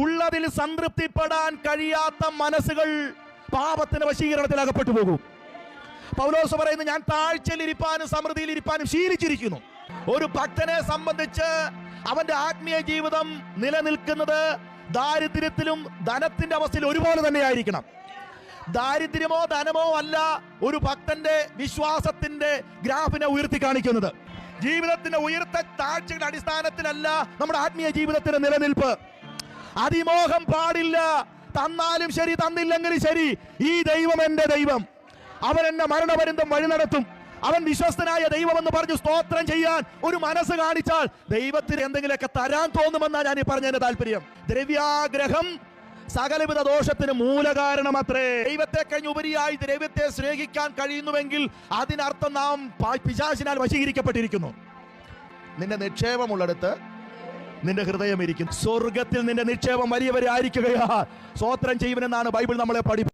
ഉള്ളതിൽ സംതൃപ്തിപ്പെടാൻ കഴിയാത്ത മനസ്സുകൾ പാപത്തിന്റെ വശീകരണത്തിൽ അകപ്പെട്ടു പോകും. പൗലോസ് പറയുന്നു ഞാൻ താഴ്ചയിൽ ഇരിപ്പാനും സമൃദ്ധിയിൽ ഇരിപ്പാനും ശീലിച്ചിരിക്കുന്നു. ഒരു ഭക്തനെ സംബന്ധിച്ച് അവന്റെ ആത്മീയ ജീവിതം നിലനിൽക്കുന്നത് ദാരിദ്ര്യത്തിലും ധനത്തിന്റെ അവസ്ഥയിൽ ഒരുപോലെ തന്നെയായിരിക്കണം. ദാരിദ്ര്യമോ ധനമോ അല്ല ഒരു ഭക്തന്റെ വിശ്വാസത്തിന്റെ ഗ്രാഫിനെ ഉയർത്തി കാണിക്കുന്നത്. ജീവിതത്തിന്റെ ഉയർത്ത താഴ്ചയുടെ അടിസ്ഥാനത്തിലല്ല നമ്മുടെ ആത്മീയ ജീവിതത്തിന്റെ നിലനിൽപ്പ്. അതിമോഹം പാടില്ല. തന്നാലും ശരി തന്നില്ലെങ്കിലും ശരി. ഈ ദൈവം എന്റെ ദൈവം. അവൻ എന്നെ മരണപര്യന്തം വഴി നടത്തും. അവൻ വിശ്വസ്തനായ ദൈവമെന്ന് പറഞ്ഞു സ്തോത്രം ചെയ്യാൻ ഒരു മനസ്സ് കാണിച്ചാൽ ദൈവത്തിന് എന്തെങ്കിലുമൊക്കെ തരാൻ തോന്നുമെന്നാണ് ഞാൻ ഈ പറഞ്ഞതിന്റെ താല്പര്യം. ദ്രവ്യാഗ്രഹം സകലവിധ ദോഷത്തിന് മൂലകാരണമത്രേ. ദൈവത്തെ കഴിഞ്ഞ് ഉപരിയായി ദ്രവ്യത്തെ സ്നേഹിക്കാൻ കഴിയുന്നുവെങ്കിൽ അതിനർത്ഥം നാം പിശാശിനാൽ വശീകരിക്കപ്പെട്ടിരിക്കുന്നു. നിന്റെ നിക്ഷേപമുള്ളിടത്ത് നിന്റെ ഹൃദയം ഇരിക്കും സ്വർഗത്തിൽ നിന്റെ നിക്ഷേപം വലിയവരെ ആയിരിക്കുകയാ സ്വോത്രം ചെയ്യുവനെന്നാണ് ബൈബിൾ നമ്മളെ പഠി